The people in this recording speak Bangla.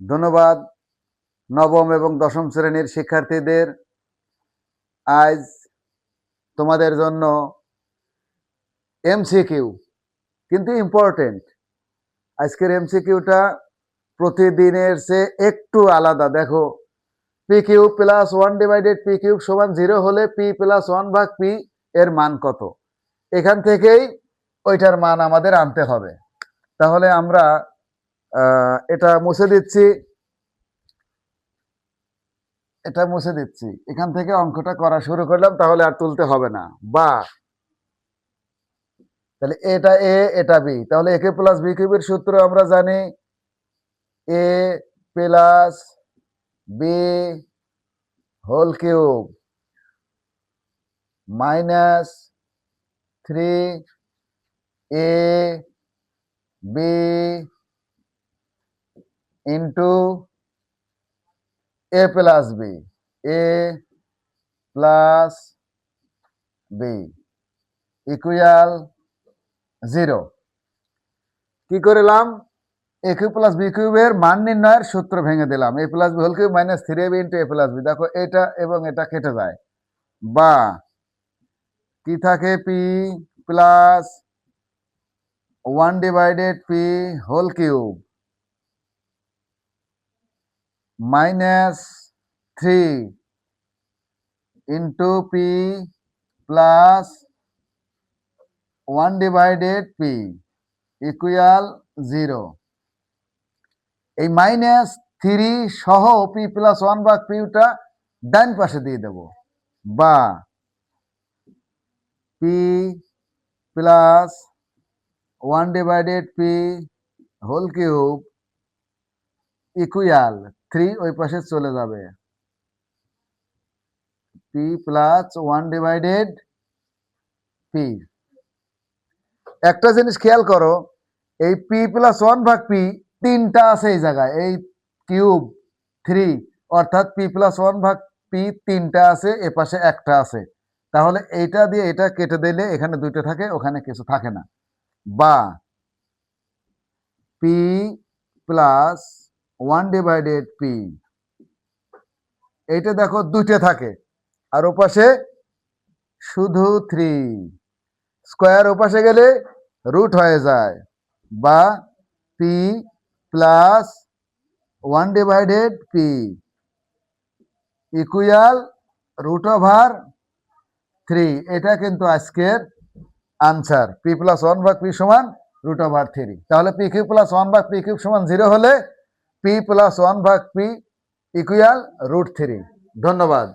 ধন্যবাদ। নবম এবং দশম শ্রেণির শিক্ষার্থীদের আজ তোমাদের জন্য এমসিকিউ, কিন্তু ইম্পর্টেন্ট আজকের এমসিকিউটা প্রতিদিনের চেয়ে একটু আলাদা। দেখো P cube plus one divided P cube সমান জিরো হলে পি প্লাস ওয়ান ভাগ পি এর মান কত? এখান থেকেই ওইটার মান আমাদের আনতে হবে। তাহলে আমরা এটা মুছে দিচ্ছি। এটা মুছে দিচ্ছি। এখান থেকে অঙ্কটা করা শুরু করলাম, তাহলে আর তুলতে হবে না। বা। তাহলে এটা এ এটা বি তাহলে একে প্লাস বি কিউবের সূত্র আমরা জানি A plus B whole cube minus three A B into A plus B A plus B equal zero কি করলাম? এ কিউব প্লাস বি কিউবের মান নির্ণয়ের সূত্র ভেঙে দিলাম। A plus B whole cube minus three B into A plus B দেখো, এটা এবং এটা কেটে যায়। বা কি থাকে? P plus one divided P whole cube minus three into P plus one divided P equal zero. এই মাইনাস থ্রি সহ পি প্লাস ওয়ান বা পিউটা ডান পাশে দিয়ে দেব। বা P plus one divided P whole cube equal three ওই পাশে চলে যাবে। P plus one divided P একটা জিনিস খেয়াল করো, এই পি প্লাস ওয়ান ভাগ পি তিনটা আছে এই জায়গায়, এই কিউব থ্রি অর্থাৎ পি প্লাস ওয়ান ভাগ পি তিনটা আছে, এ পাশে একটা আছে। তাহলে এইটা দিয়ে এটা কেটে দিলে এখানে দুইটা থাকে, ওখানে কিছু থাকে না। বা P plus one divided P এইটা দেখো দুইটা থাকে। আর ওপাশে শুধু থ্রি স্কোয়ার ওপাশে গেলে রুট হয়ে যায়। বা P plus one divided P equal root over three এটা কিন্তু আজকের আনসার পি প্লাস ওয়ান ভাগ পি সমান রুট ওভার থ্রি তাহলে পি কিউ প্লাস ওয়ান ভাগ পি কিউব সমান জিরো হলে পি প্লাস ওয়ান ভাগ পি ইকুয়াল রুট থ্রি ধন্যবাদ